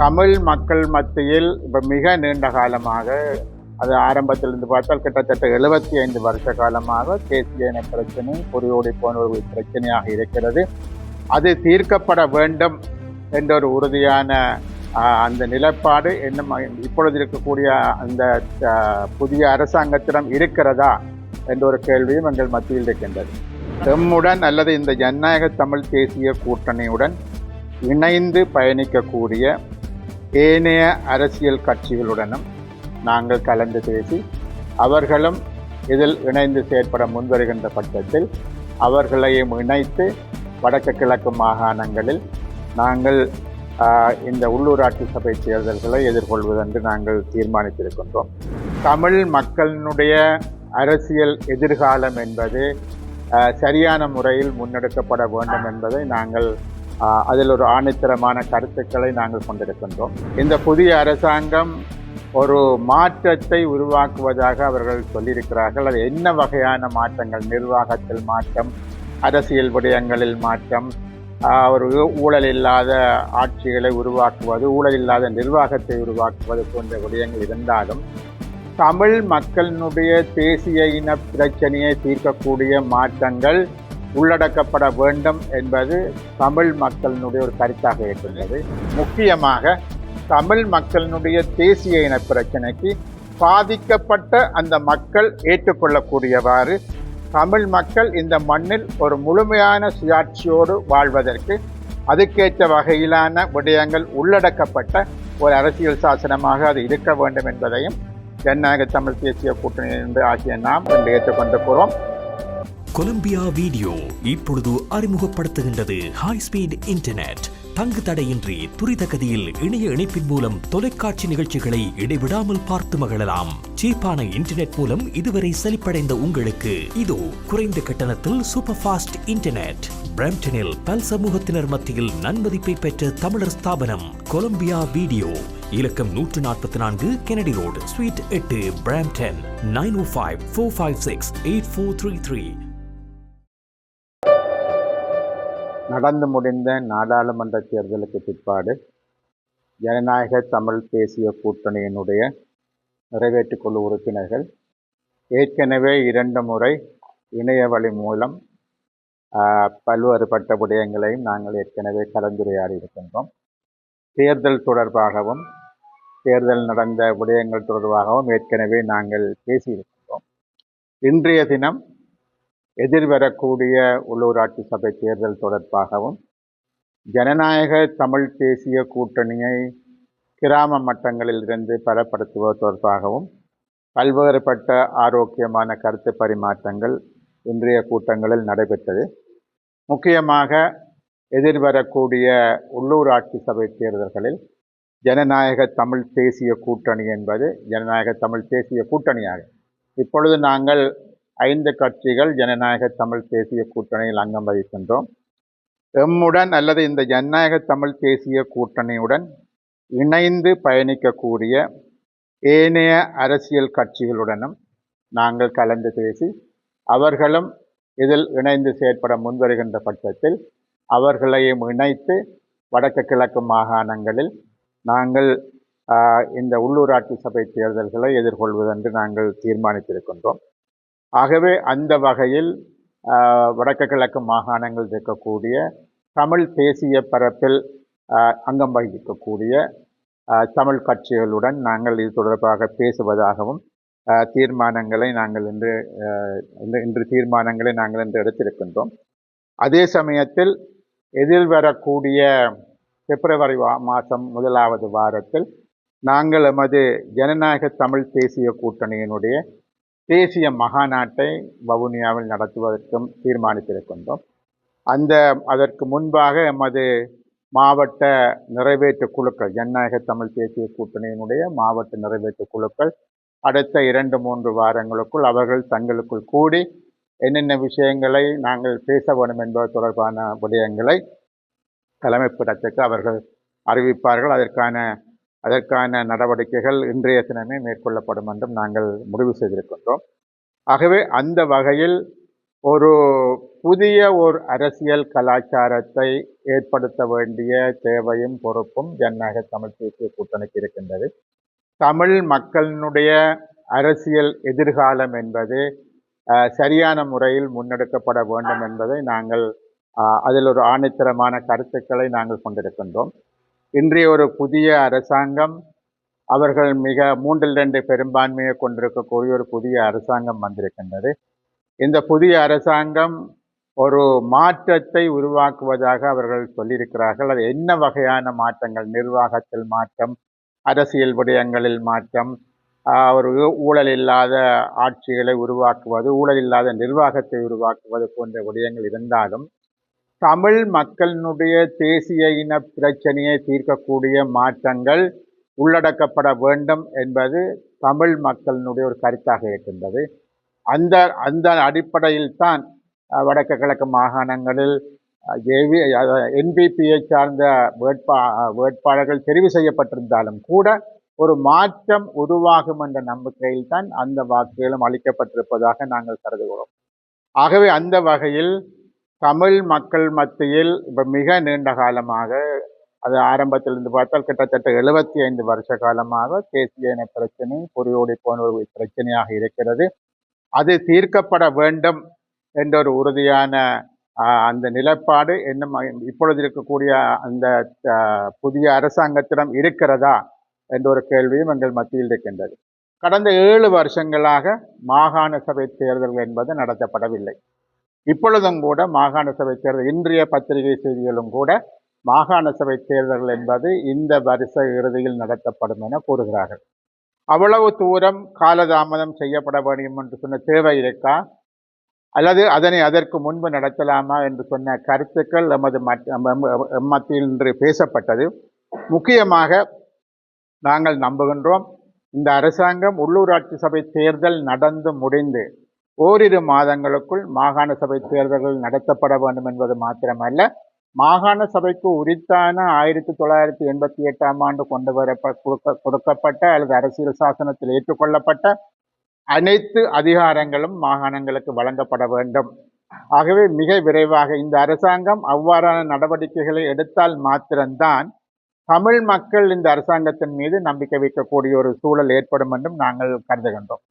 தமிழ் மக்கள் மத்தியில் இப்போ மிக நீண்ட காலமாக அது ஆரம்பத்திலிருந்து பார்த்தால் கிட்டத்தட்ட எழுபத்தி ஐந்து வருஷ காலமாக தேசிய இன பிரச்சனை பொறியோடி போன்ற ஒரு பிரச்சனையாக இருக்கிறது. அது தீர்க்கப்பட வேண்டும் என்ற ஒரு உறுதியான அந்த நிலைப்பாடு என்ன இப்பொழுது இருக்கக்கூடிய அந்த புதிய அரசாங்கத்திடம் இருக்கிறதா என்ற ஒரு கேள்வியும் எங்கள் மத்தியில் இருக்கின்றது. எம்முடன் அல்லது இந்த ஜனநாயக தமிழ் தேசிய கூட்டணியுடன் இணைந்து பயணிக்கக்கூடிய ஏனைய அரசியல் கட்சிகளுடனும் நாங்கள் கலந்து பேசி அவர்களும் இதில் இணைந்து செயற்பட முன்வருகின்ற பட்சத்தில் அவர்களையும் இணைத்து வடக்கு கிழக்கு மாகாணங்களில் நாங்கள் இந்த உள்ளூராட்சி சபை தேர்தல்களை எதிர்கொள்வதென்று நாங்கள் தீர்மானித்திருக்கின்றோம். தமிழ் மக்களினுடைய அரசியல் எதிர்காலம் என்பது சரியான முறையில் முன்னெடுக்கப்பட வேண்டும் என்பதை நாங்கள் அதில் ஒரு ஆணித்தரமான கருத்துக்களை நாங்கள் கொண்டிருக்கின்றோம். இந்த புதிய அரசாங்கம் ஒரு மாற்றத்தை உருவாக்குவதாக அவர்கள் சொல்லியிருக்கிறார்கள். அது என்ன வகையான மாற்றங்கள்? நிர்வாகத்தில் மாற்றம் அரசியல் விடயங்களில் மாற்றம் ஒரு ஊழல் இல்லாத ஆட்சிகளை உருவாக்குவது ஊழல் இல்லாத நிர்வாகத்தை உருவாக்குவது போன்ற விடயங்கள் இருந்தாலும் தமிழ் மக்களினுடைய தேசிய இன பிரச்சனையை தீர்க்கக்கூடிய மாற்றங்கள் உள்ளடக்கப்பட வேண்டும் என்பது தமிழ் மக்களினுடைய ஒரு கருத்தாக இருக்கின்றது. முக்கியமாக தமிழ் மக்களினுடைய தேசிய இன பிரச்சனைக்கு பாதிக்கப்பட்ட அந்த மக்கள் ஏற்றுக்கொள்ளக்கூடியவாறு தமிழ் மக்கள் இந்த மண்ணில் ஒரு முழுமையான சுயாட்சியோடு வாழ்வதற்கு அதுக்கேற்ற வகையிலான விடயங்கள் உள்ளடக்கப்பட்ட ஒரு அரசியல் சாசனமாக அது இருக்க வேண்டும் என்பதையும் ஜனநாயக தமிழ் தேசிய கூட்டணி என்று ஆகிய நாம் இன்று ஏற்றுக்கொண்டிருக்கிறோம் கொலம்பியா வீடியோ இப்பொழுது அறிமுகப்படுத்துகின்றது ஹை ஸ்பீட் இன்டர்நெட் தங்கு தடையின்றி துரித கதியில் இணைய இணைப்பின் மூலம் தொலைக்காட்சி நிகழ்ச்சிகளை இடைவிடாமல் பார்த்து மகிழலாம். சீப்பான இன்டர்நெட் மூலம் இதுவரை செழிப்படைந்த உங்களுக்கு இதோ குறைந்த கட்டணத்தில் சூப்பர் ஃபாஸ்ட் இன்டர்நெட் பிரம்டனில் பல் சமூகத்தினர் மத்தியில் நன்மதிப்பை பெற்ற தமிழர் ஸ்தாபனம் கொலம்பியா வீடியோ. இலக்கம் நூற்று நாற்பத்தி நான்கு கெனடி ரோடு ஸ்வீட் எட்டு Brampton nine O five four five six eight four three three நடந்து முடிந்த நாடாளுமன்ற தேர்தலுக்கு பிற்பாடு ஜனநாயக தமிழ் தேசிய கூட்டணியினுடைய நிறைவேற்றுக்குழு உறுப்பினர்கள் ஏற்கனவே இரண்டு முறை இணைய வழி மூலம் பல்வேறு பல்வேறுபட்ட விடயங்களையும் நாங்கள் ஏற்கனவே கலந்துரையாடி இருக்கின்றோம். தேர்தல் தொடர்பாகவும் தேர்தல் நடந்த விடயங்கள் தொடர்பாகவும் ஏற்கனவே நாங்கள் பேசியிருக்கின்றோம். இன்றைய தினம் எதிர்வரக்கூடிய உள்ளூராட்சி சபை தேர்தல் தொடர்பாகவும் ஜனநாயக தமிழ் தேசிய கூட்டணியை கிராம மட்டங்களிலிருந்து பலப்படுத்துவது தொடர்பாகவும் பல்வேறுபட்ட ஆரோக்கியமான கருத்து பரிமாற்றங்கள் இன்றைய கூட்டங்களில் நடைபெற்றது. முக்கியமாக எதிர்வரக்கூடிய உள்ளூராட்சி சபை தேர்தல்களில் ஜனநாயக தமிழ் தேசிய கூட்டணி என்பது ஜனநாயக தமிழ் தேசிய கூட்டணியாக இப்பொழுது நாங்கள் ஐந்து கட்சிகள் ஜனநாயக தமிழ் தேசிய கூட்டணியில் அங்கம் வகிக்கின்றோம். எம்முடன் அல்லது இந்த ஜனநாயக தமிழ் தேசிய கூட்டணியுடன் இணைந்து பயணிக்கக்கூடிய ஏனைய அரசியல் கட்சிகளுடனும் நாங்கள் கலந்து பேசி அவர்களும் இதில் இணைந்து செயற்பட முன்வருகின்ற பட்சத்தில் அவர்களையும் இணைத்து வடக்கு கிழக்கு மாகாணங்களில் நாங்கள் இந்த உள்ளூராட்சி சபை தேர்தல்களை எதிர்கொள்வதென்று நாங்கள் தீர்மானித்திருக்கின்றோம். ஆகவே அந்த வகையில் வடக்கு கிழக்கு மாகாணங்கள் இருக்கக்கூடிய தமிழ் தேசிய பரப்பில் அங்கம் வகிக்கக்கூடிய தமிழ் கட்சிகளுடன் நாங்கள் இது தொடர்பாக பேசுவதாகவும் தீர்மானங்களை நாங்கள் இன்று இன்று தீர்மானங்களை நாங்கள் இன்று எடுத்திருக்கின்றோம். அதே சமயத்தில் எதிர்வரக்கூடிய பிப்ரவரி மாதம் முதலாவது வாரத்தில் நாங்கள் எமது ஜனநாயக தமிழ் தேசிய கூட்டணியினுடைய தேசிய மகாநாட்டை வவுனியாவில் நடத்துவதற்கும் தீர்மானித்திருக்கின்றோம். அந்த அதற்கு முன்பாக எமது மாவட்ட நிறைவேற்று குழுக்கள் ஜனநாயக தமிழ் தேசிய கூட்டணியினுடைய மாவட்ட நிறைவேற்று குழுக்கள் அடுத்த இரண்டு மூன்று வாரங்களுக்குள் அவர்கள் தங்களுக்குள் கூடி என்னென்ன விஷயங்களை நாங்கள் பேச வேண்டும் என்பது தொடர்பான விடயங்களை தலைமைப்பிடத்துக்கு அவர்கள் அறிவிப்பார்கள். அதற்கான அதற்கான நடவடிக்கைகள் இன்றைய தினமே மேற்கொள்ளப்படும் என்றும் நாங்கள் முடிவு செய்திருக்கின்றோம். ஆகவே அந்த வகையில் ஒரு புதிய ஒரு அரசியல் கலாச்சாரத்தை ஏற்படுத்த வேண்டிய தேவையும் பொறுப்பும் ஜனநாயக தமிழ் தேசிய கூட்டணிக்கு இருக்கின்றது. தமிழ் மக்களினுடைய அரசியல் எதிர்காலம் என்பது சரியான முறையில் முன்னெடுக்கப்பட வேண்டும் என்பதை நாங்கள் அதில் ஒரு ஆணித்தரமான கருத்துக்களை நாங்கள் கொண்டிருக்கின்றோம். இன்றைய ஒரு புதிய அரசாங்கம் அவர்கள் மிக மூன்றில் ரெண்டு பெரும்பான்மையை கொண்டிருக்கக்கூடிய ஒரு புதிய அரசாங்கம் வந்திருக்கின்றது. இந்த புதிய அரசாங்கம் ஒரு மாற்றத்தை உருவாக்குவதாக அவர்கள் சொல்லியிருக்கிறார்கள். அது என்ன வகையான மாற்றங்கள்? நிர்வாகத்தில் மாற்றம் அரசியல் விடயங்களில் மாற்றம் ஒரு ஊழல் இல்லாத ஆட்சிகளை உருவாக்குவது ஊழல் இல்லாத நிர்வாகத்தை உருவாக்குவது போன்ற விடயங்கள் இருந்தாலும் தமிழ் மக்களினுடைய தேசிய இன பிரச்சனையை தீர்க்கக்கூடிய மாற்றங்கள் உள்ளடக்கப்பட வேண்டும் என்பது தமிழ் மக்களினுடைய ஒரு கருத்தாக இருக்கின்றது. அந்த அந்த அடிப்படையில் தான் வடக்கு கிழக்கு மாகாணங்களில் ஏவி என்பிபியை சார்ந்த வேட்பா வேட்பாளர்கள் தெரிவு செய்யப்பட்டிருந்தாலும் கூட ஒரு மாற்றம் உருவாகும் என்ற நம்பிக்கையில் தான் அந்த வாக்குகளும் அளிக்கப்பட்டிருப்பதாக நாங்கள் கருதுகிறோம். ஆகவே அந்த வகையில் தமிழ் மக்கள் மத்தியில் இப்போ மிக நீண்ட காலமாக அது ஆரம்பத்திலிருந்து பார்த்தால் கிட்டத்தட்ட எழுபத்தி ஐந்து வருஷ காலமாக தேசிய இன பிரச்சனை பொறியோடி போன ஒரு பிரச்சனையாக இருக்கிறது. அது தீர்க்கப்பட வேண்டும் என்ற ஒரு உறுதியான அந்த நிலைப்பாடு இன்னும் இப்பொழுது இருக்கக்கூடிய அந்த புதிய அரசாங்கத்திடம் இருக்கிறதா என்ற ஒரு கேள்வியும் எங்கள் மத்தியில் இருக்கின்றது. கடந்த ஏழு வருஷங்களாக மாகாண சபை தேர்தல்கள் என்பது நடத்தப்படவில்லை. இப்பொழுதும் கூட மாகாண சபை தேர்தல் இன்றைய பத்திரிகை செய்திகளும் கூட மாகாண சபை தேர்தல்கள் என்பது இந்த வருஷ இறுதியில் நடத்தப்படும் என கூறுகிறார்கள். அவ்வளவு தூரம் காலதாமதம் செய்யப்பட வேண்டும் என்று சொன்ன தேவை இருக்கா? அல்லது அதனை அதற்கு முன்பு நடத்தலாமா என்று சொன்ன கருத்துக்கள் எமது மத்- மத்தியில் இன்று பேசப்பட்டது. முக்கியமாக நாங்கள் நம்புகின்றோம் இந்த அரசாங்கம் உள்ளூராட்சி சபை தேர்தல் நடந்து முடிந்து ஓரிரு மாதங்களுக்குள் மாகாண சபை தேர்தல்கள் நடத்தப்பட வேண்டும் என்பது மாத்திரமல்ல. மாகாண சபைக்கு உரித்தான ஆயிரத்தி தொள்ளாயிரத்தி எண்பத்தி எட்டாம் ஆண்டு கொண்டு வரப்ப கொடுக்க கொடுக்கப்பட்ட அல்லது அரசியல் சாசனத்தில் ஏற்றுக்கொள்ளப்பட்ட அனைத்து அதிகாரங்களும் மாகாணங்களுக்கு வழங்கப்பட வேண்டும். ஆகவே மிக விரைவாக இந்த அரசாங்கம் அவ்வாறான நடவடிக்கைகளை எடுத்தால் மாத்திரம்தான் தமிழ் மக்கள் இந்த அரசாங்கத்தின் மீது நம்பிக்கை வைக்கக்கூடிய ஒரு சூழல் ஏற்படும் என்றும் நாங்கள் கருதுகின்றோம்.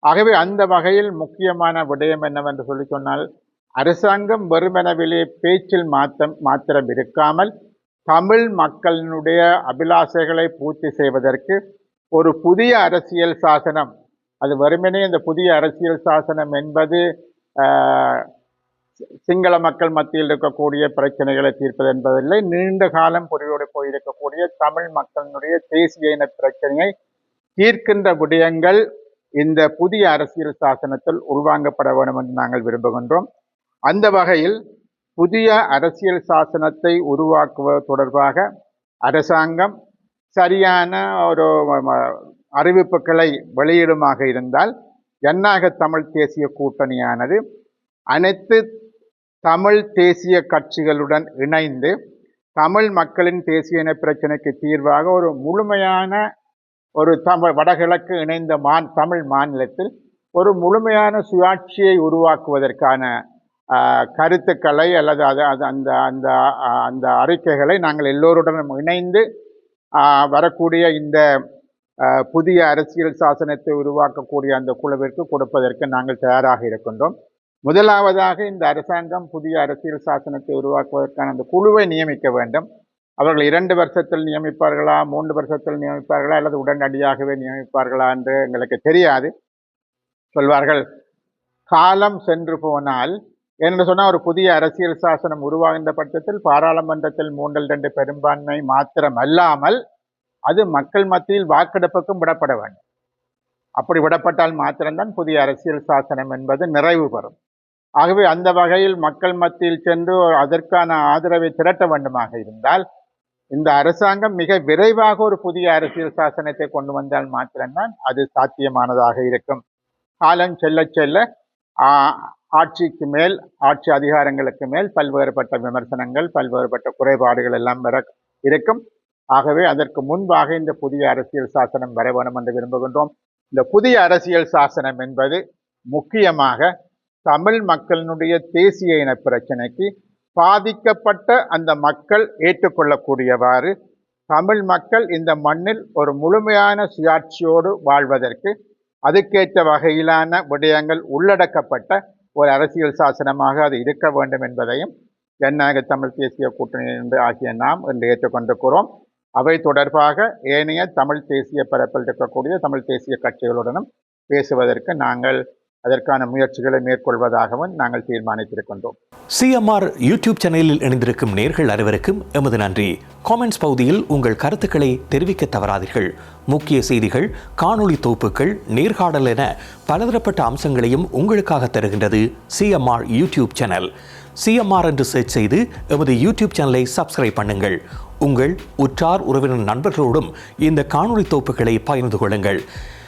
ஆகவே அந்த வகையில் முக்கியமான விடயம் என்னவென்று சொல்லி சொன்னால் அரசாங்கம் வெறுமெனவிலே பேச்சில் மாத்தம் மாத்திரம் இருக்காமல் தமிழ் மக்களினுடைய அபிலாஷைகளை பூர்த்தி செய்வதற்கு ஒரு புதிய அரசியல் சாசனம். அது வெறுமனே இந்த புதிய அரசியல் சாசனம் என்பது சி- சிங்கள மக்கள் மத்தியில் இருக்கக்கூடிய பிரச்சனைகளை தீர்ப்பது என்பதில்லை. நீண்ட காலம் பொறியோடு போயிருக்கக்கூடிய தமிழ் மக்களினுடைய தேசிய இன பிரச்சனையை தீர்க்கின்ற விடயங்கள் இந்த புதிய அரசியல் சாசனத்தில் உள்வாங்கப்பட வேண்டும் என்று நாங்கள் விரும்புகின்றோம். அந்த வகையில் புதிய அரசியல் சாசனத்தை உருவாக்குவது தொடர்பாக அரசாங்கம் சரியான ஒரு அறிவிப்புகளை வெளியிடுமாக இருந்தால் ஜனநாயக தமிழ் தேசிய கூட்டணியானது அனைத்து தமிழ் தேசிய கட்சிகளுடன் இணைந்து தமிழ் மக்களின் தேசிய இன பிரச்சனைக்கு தீர்வாக ஒரு முழுமையான ஒரு தமிழ் வடகிழக்கு இணைந்த மான் தமிழ் மாநிலத்தில் ஒரு முழுமையான சுயாட்சியை உருவாக்குவதற்கான கருத்துக்களை அல்லது அது அது அந்த அந்த அந்த அறிக்கைகளை நாங்கள் எல்லோருடனும் இணைந்து வரக்கூடிய இந்த புதிய அரசியல் சாசனத்தை உருவாக்கக்கூடிய அந்த குழுவிற்கு கொடுப்பதற்கு நாங்கள் தயாராக இருக்கின்றோம். முதலாவதாக இந்த அரசாங்கம் புதிய அரசியல் சாசனத்தை உருவாக்குவதற்கான அந்த குழுவை நியமிக்க வேண்டும். அவர்கள் இரண்டு வருஷத்தில் நியமிப்பார்களா மூன்று வருஷத்தில் நியமிப்பார்களா அல்லது உடனடியாகவே நியமிப்பார்களா என்று எங்களுக்கு தெரியாது. சொல்வார்கள் காலம் சென்று போனால் என்று சொன்னால் ஒரு புதிய அரசியல் சாசனம் உருவாகின்ற பட்சத்தில் பாராளுமன்றத்தில் மூன்றில் ரெண்டு பெரும்பான்மை மாத்திரம் அல்லாமல் அது மக்கள் மத்தியில் வாக்கெடுப்புக்கும் விடப்பட வேண்டும். அப்படி விடப்பட்டால் மாத்திரம்தான் புதிய அரசியல் சாசனம் என்பது நிறைவு பெறும். ஆகவே அந்த வகையில் மக்கள் மத்தியில் சென்று அதற்கான ஆதரவை திரட்ட வேண்டுமாக இருந்தால் இந்த அரசாங்கம் மிக விரைவாக ஒரு புதிய அரசியல் சாசனத்தை கொண்டு வந்தால் மாத்திரம்தான் அது சாத்தியமானதாக இருக்கும். காலம் செல்ல செல்ல ஆட்சிக்கு மேல் ஆட்சி அதிகாரங்களுக்கு மேல் பல்வேறுபட்ட விமர்சனங்கள் பல்வேறுபட்ட குறைபாடுகள் எல்லாம் வர இருக்கும். ஆகவே அதற்கு முன்பாக இந்த புதிய அரசியல் சாசனம் வர வேண்டும் என்று விரும்புகின்றோம். இந்த புதிய அரசியல் சாசனம் என்பது முக்கியமாக தமிழ் மக்களினுடைய தேசிய இன பிரச்சனைக்கு பாதிக்கப்பட்ட அந்த மக்கள் ஏற்றுக்கொள்ளக்கூடியவாறு தமிழ் மக்கள் இந்த மண்ணில் ஒரு முழுமையான சுயாட்சியோடு வாழ்வதற்கு அதுக்கேற்ற வகையிலான விடயங்கள் உள்ளடக்கப்பட்ட ஒரு அரசியல் சாசனமாக அது இருக்க வேண்டும் என்பதையும் ஜனநாயக தமிழ் தேசிய கூட்டணி என்று ஆகிய நாம் இன்று ஏற்றுக்கொண்டிருக்கிறோம். அவை தொடர்பாக ஏனைய தமிழ் தேசிய பரப்பில் இருக்கக்கூடிய தமிழ் தேசிய கட்சிகளுடனும் பேசுவதற்கு நாங்கள் அதற்கான முயற்சிகளை மேற்கொள்வதாகவும் நாங்கள் தீர்மானித்திருக்கின்றோம் சிஎம்ஆர் யூடியூப் சேனலில் இணைந்திருக்கும் நேர்கள் அனைவருக்கும் எமது நன்றி. காமெண்ட்ஸ் பகுதியில் உங்கள் கருத்துக்களை தெரிவிக்க தவறாதீர்கள். முக்கிய செய்திகள் காணொளி தொகுப்புகள் நேர்காணல் என பலதரப்பட்ட அம்சங்களையும் உங்களுக்காக தருகின்றது சிஎம்ஆர் யூடியூப் சேனல். சிஎம்ஆர் என்று சர்ச் செய்து எமது யூடியூப் சேனலை சப்ஸ்கிரைப் பண்ணுங்கள். உங்கள் உற்றார் உறவினர் நண்பர்களோடும் இந்த காணொளி தொகுப்புகளை பகிர்ந்து கொள்ளுங்கள்.